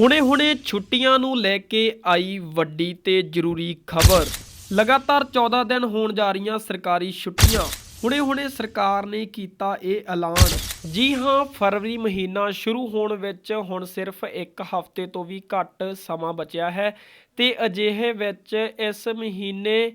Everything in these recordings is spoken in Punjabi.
ਹੁਣੇ-ਹੁਣੇ ਛੁੱਟੀਆਂ ਨੂੰ ਲੈ ਕੇ ਆਈ ਵੱਡੀ ਤੇ ਜ਼ਰੂਰੀ ਖਬਰ। ਲਗਾਤਾਰ 14 ਦਿਨ ਹੋਣ ਜਾ ਰਹੀਆਂ ਸਰਕਾਰੀ ਛੁੱਟੀਆਂ। ਹੁਣੇ-ਹੁਣੇ ਸਰਕਾਰ ਨੇ ਕੀਤਾ ਇਹ ਐਲਾਨ। ਜੀ ਹਾਂ, ਫਰਵਰੀ ਮਹੀਨਾ ਸ਼ੁਰੂ ਹੋਣ ਵਿੱਚ ਹੁਣ ਸਿਰਫ ਇੱਕ ਹਫ਼ਤੇ ਤੋਂ ਵੀ ਘੱਟ ਸਮਾਂ ਬਚਿਆ ਹੈ ਤੇ ਅਜਿਹੇ ਵਿੱਚ ਇਸ ਮਹੀਨੇ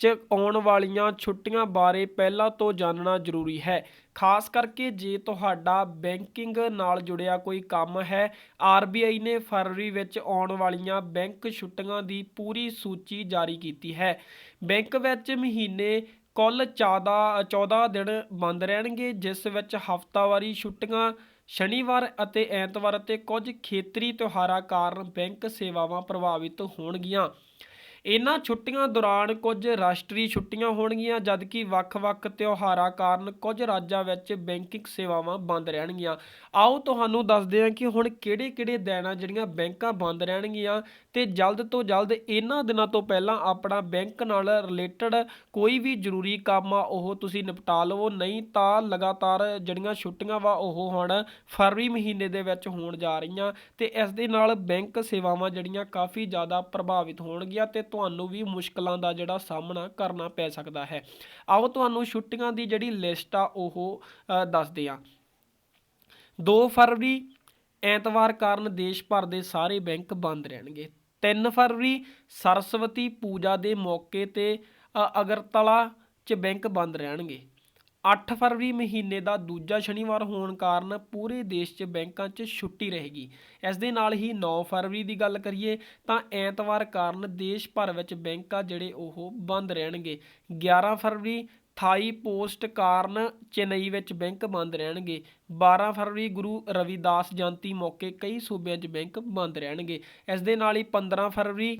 'ਚ ਆਉਣ ਵਾਲੀਆਂ ਛੁੱਟੀਆਂ ਬਾਰੇ ਪਹਿਲਾਂ ਤੋਂ ਜਾਣਨਾ ਜ਼ਰੂਰੀ ਹੈ। ਖਾਸ ਕਰਕੇ ਜੇ ਤੁਹਾਡਾ ਬੈਂਕਿੰਗ ਨਾਲ ਜੁੜਿਆ ਕੋਈ ਕੰਮ ਹੈ RBI ਨੇ ਫਰਵਰੀ ਵਿੱਚ ਆਉਣ ਵਾਲੀਆਂ ਬੈਂਕ ਛੁੱਟੀਆਂ ਦੀ ਪੂਰੀ ਸੂਚੀ ਜਾਰੀ ਕੀਤੀ ਹੈ। ਬੈਂਕ ਵਿੱਚ ਮਹੀਨੇ ਕੁੱਲ 14 14 ਦਿਨ ਬੰਦ ਰਹਿਣਗੇ, ਜਿਸ ਵਿੱਚ ਹਫ਼ਤਾਵਾਰੀ ਛੁੱਟੀਆਂ, ਸ਼ਨੀਵਾਰ ਅਤੇ ਐਤਵਾਰ ਅਤੇ ਕੁਝ ਖੇਤਰੀ ਤਿਉਹਾਰਾਂ ਕਾਰਨ ਬੈਂਕ ਸੇਵਾਵਾਂ ਪ੍ਰਭਾਵਿਤ ਹੋਣਗੀਆਂ। ਇਨ੍ਹਾਂ ਛੁੱਟੀਆਂ ਦੌਰਾਨ ਕੁਝ ਰਾਸ਼ਟਰੀ ਛੁੱਟੀਆਂ ਹੋਣਗੀਆਂ, ਜਦਕਿ ਵੱਖ-ਵੱਖ ਤਿਉਹਾਰਾਂ ਕਾਰਨ ਕੁਝ ਰਾਜਾਂ ਵਿੱਚ ਬੈਂਕਿੰਗ ਸੇਵਾਵਾਂ ਬੰਦ ਰਹਿਣਗੀਆਂ। ਆਓ ਤੁਹਾਨੂੰ ਦੱਸਦੇ ਹਾਂ ਕਿ ਹੁਣ ਕਿਹੜੇ-ਕਿਹੜੇ ਦਿਨ ਆ ਜਿਹੜੀਆਂ ਬੈਂਕਾਂ ਬੰਦ ਰਹਿਣਗੀਆਂ ਤੇ ਜਲਦ ਤੋਂ ਜਲਦ ਇਹਨਾਂ ਦਿਨਾਂ ਤੋਂ ਪਹਿਲਾਂ ਆਪਣਾ ਬੈਂਕ ਨਾਲ ਰਿਲੇਟਡ ਕੋਈ ਵੀ ਜ਼ਰੂਰੀ ਕੰਮ ਆ, ਉਹ ਤੁਸੀਂ ਨਿਪਟਾ ਲਵੋ। ਨਹੀਂ ਤਾਂ ਲਗਾਤਾਰ ਜਿਹੜੀਆਂ ਛੁੱਟੀਆਂ ਵਾ, ਉਹ ਹੁਣ ਫਰਵਰੀ ਮਹੀਨੇ ਦੇ ਵਿੱਚ ਹੋਣ ਜਾ ਰਹੀਆਂ ਤੇ ਇਸ ਦੇ ਨਾਲ ਬੈਂਕ ਸੇਵਾਵਾਂ ਜਿਹੜੀਆਂ ਕਾਫੀ ਜ਼ਿਆਦਾ ਪ੍ਰਭਾਵਿਤ ਹੋਣਗੀਆਂ ਤੇ ਤੁਹਾਨੂੰ ਵੀ ਮੁਸ਼ਕਲਾਂ ਦਾ ਜਿਹੜਾ ਸਾਹਮਣਾ ਕਰਨਾ ਪੈ ਸਕਦਾ ਹੈ। ਆਓ ਤੁਹਾਨੂੰ ਛੁੱਟੀਆਂ ਦੀ ਜਿਹੜੀ ਲਿਸਟ ਆ ਉਹ ਦੱਸਦੇ ਹਾਂ। 2 ਫਰਵਰੀ, ਐਤਵਾਰ ਕਾਰਨ ਦੇਸ਼ ਭਰ ਦੇ ਸਾਰੇ ਬੈਂਕ ਬੰਦ ਰਹਿਣਗੇ। 3 ਫਰਵਰੀ, ਸਰਸਵਤੀ ਪੂਜਾ ਦੇ ਮੌਕੇ ਤੇ ਅਗਰਤਲਾ 'ਚ ਬੈਂਕ ਬੰਦ ਰਹਿਣਗੇ। 8 ਫਰਵਰੀ ਮਹੀਨੇ ਦਾ ਦੂਜਾ ਸ਼ਨੀਵਾਰ ਹੋਣ ਕਾਰਨ ਪੂਰੇ ਦੇਸ਼ 'ਚ ਬੈਂਕਾਂ 'ਚ ਛੁੱਟੀ ਰਹੇਗੀ। ਇਸ ਦੇ ਨਾਲ ਹੀ 9 ਫਰਵਰੀ ਦੀ ਗੱਲ ਕਰੀਏ ਤਾਂ ਐਤਵਾਰ ਕਾਰਨ ਦੇਸ਼ ਭਰ ਵਿੱਚ ਬੈਂਕ ਆ ਜਿਹੜੇ ਉਹ ਬੰਦ ਰਹਿਣਗੇ। 11 ਫਰਵਰੀ ਥਾਈ ਪੋਸਟ ਕਾਰਨ ਚੇਨਈ ਵਿੱਚ ਬੈਂਕ ਬੰਦ ਰਹਿਣਗੇ। 12 ਫਰਵਰੀ ਗੁਰੂ ਰਵਿਦਾਸ ਜਯੰਤੀ ਮੌਕੇ ਕਈ ਸੂਬਿਆਂ 'ਚ ਬੈਂਕ ਬੰਦ ਰਹਿਣਗੇ। ਇਸ ਦੇ ਨਾਲ ਹੀ 15 ਫਰਵਰੀ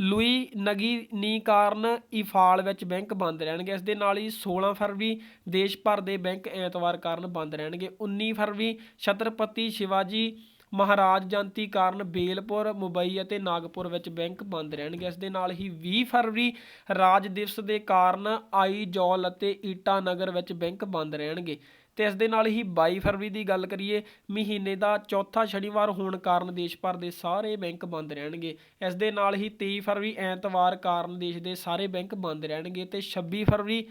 ਲੂਈ ਨਗੀ ਕਾਰਨ ਇਫਾਲ ਵਿੱਚ ਬੈਂਕ ਬੰਦ ਰਹਿਣਗੇ। ਇਸ ਦੇ ਨਾਲ ਹੀ 16 ਫਰਵਰੀ ਦੇਸ਼ ਭਰ ਦੇ ਬੈਂਕ ਐਤਵਾਰ ਕਾਰਨ ਬੰਦ ਰਹਿਣਗੇ। 19 ਫਰਵਰੀ ਛਤਰਪਤੀ ਸ਼ਿਵਾਜੀ ਮਹਾਰਾਜ ਜਯੰਤੀ ਕਾਰਨ ਬੇਲਪੁਰ, ਮੁੰਬਈ ਅਤੇ ਨਾਗਪੁਰ ਵਿੱਚ ਬੈਂਕ ਬੰਦ ਰਹਿਣਗੇ। ਇਸ ਦੇ ਨਾਲ ਹੀ 20 ਫਰਵਰੀ ਰਾਜ ਦਿਵਸ ਦੇ ਕਾਰਨ ਆਈਜੌਲ ਅਤੇ ਈਟਾਨਗਰ ਵਿੱਚ ਬੈਂਕ ਬੰਦ ਰਹਿਣਗੇ। ਤੇ ਇਸ ਦੇ ਨਾਲ ਹੀ 22 ਫਰਵਰੀ ਦੀ ਗੱਲ ਕਰੀਏ, ਮਹੀਨੇ ਦਾ ਚੌਥਾ ਸ਼ਨੀਵਾਰ ਹੋਣ ਕਾਰਨ ਦੇਸ਼ ਭਰ ਦੇ ਸਾਰੇ ਬੈਂਕ ਬੰਦ ਰਹਿਣਗੇ। ਇਸ ਦੇ ਨਾਲ ਹੀ 23 ਫਰਵਰੀ ਐਤਵਾਰ ਕਾਰਨ ਦੇਸ਼ ਦੇ ਸਾਰੇ ਬੈਂਕ ਬੰਦ ਰਹਿਣਗੇ ਤੇ 26 ਫਰਵਰੀ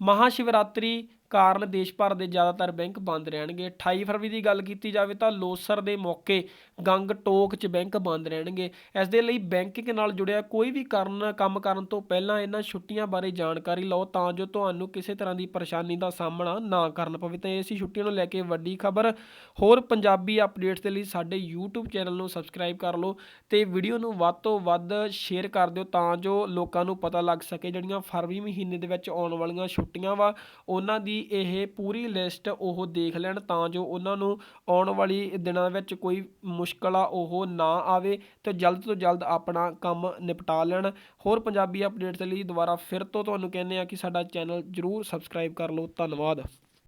ਮਹਾਸ਼ਿਵਰਾਤਰੀ ਕਾਰਨ ਦੇਸ਼ ਭਰ ਦੇ ਜ਼ਿਆਦਾਤਰ ਬੈਂਕ ਬੰਦ ਰਹਿਣਗੇ। 28 ਫਰਵਰੀ ਦੀ ਗੱਲ ਕੀਤੀ ਜਾਵੇ ਤਾਂ ਲੋਸਰ ਦੇ ਮੌਕੇ ਗੰਗ ਟੋਕ 'ਚ ਬੈਂਕ ਬੰਦ ਰਹਿਣਗੇ। ਇਸ ਦੇ ਲਈ ਬੈਂਕਿੰਗ ਨਾਲ ਜੁੜਿਆ ਕੋਈ ਵੀ ਕਰਨ, ਕੰਮ ਕਰਨ ਤੋਂ ਪਹਿਲਾਂ ਇਹਨਾਂ ਛੁੱਟੀਆਂ ਬਾਰੇ ਜਾਣਕਾਰੀ ਲਓ ਤਾਂ ਜੋ ਤੁਹਾਨੂੰ ਕਿਸੇ ਤਰ੍ਹਾਂ ਦੀ ਪਰੇਸ਼ਾਨੀ ਦਾ ਸਾਹਮਣਾ ਨਾ ਕਰਨਾ ਪਵੇ। ਤਾਂ ਇਸੇ ਛੁੱਟੀਆਂ ਨੂੰ ਲੈ ਕੇ ਵੱਡੀ ਖਬਰ, ਹੋਰ ਪੰਜਾਬੀ ਅਪਡੇਟਸ ਦੇ ਲਈ ਸਾਡੇ YouTube ਚੈਨਲ ਨੂੰ ਸਬਸਕ੍ਰਾਈਬ ਕਰ ਲਓ ਤੇ ਵੀਡੀਓ ਨੂੰ ਵੱਧ ਤੋਂ ਵੱਧ ਸ਼ੇਅਰ ਕਰ ਦਿਓ ਤਾਂ ਜੋ ਲੋਕਾਂ ਨੂੰ ਪਤਾ ਲੱਗ ਸਕੇ ਜਿਹੜੀਆਂ ਫਰਵਰੀ ਮਹੀਨੇ ਦੇ ਵਿੱਚ ਆਉਣ ਵਾਲੀਆਂ ਛੁੱਟੀਆਂ ਵਾ, ਉਹਨਾਂ ਦੀ ਇਹ ਪੂਰੀ ਲਿਸਟ ਉਹ ਦੇਖ ਲੈਣ ਤਾਂ ਜੋ ਉਹਨਾਂ ਨੂੰ ਆਉਣ ਵਾਲੀ ਦਿਨਾਂ ਵਿੱਚ ਕੋਈ ਮੁਸ਼ਕਲ ਆ ਉਹ ਨਾ ਆਵੇ ਤੇ ਜਲਦ ਤੋਂ ਜਲਦ ਆਪਣਾ ਕੰਮ ਨਿਪਟਾ ਲੈਣ। ਹੋਰ ਪੰਜਾਬੀ ਅਪਡੇਟਸ ਲਈ ਦੁਬਾਰਾ ਫਿਰ ਤੋਂ ਤੁਹਾਨੂੰ ਕਹਿੰਦੇ ਆ ਕਿ ਸਾਡਾ ਚੈਨਲ ਜਰੂਰ ਸਬਸਕ੍ਰਾਈਬ ਕਰ ਲਓ। ਧੰਨਵਾਦ।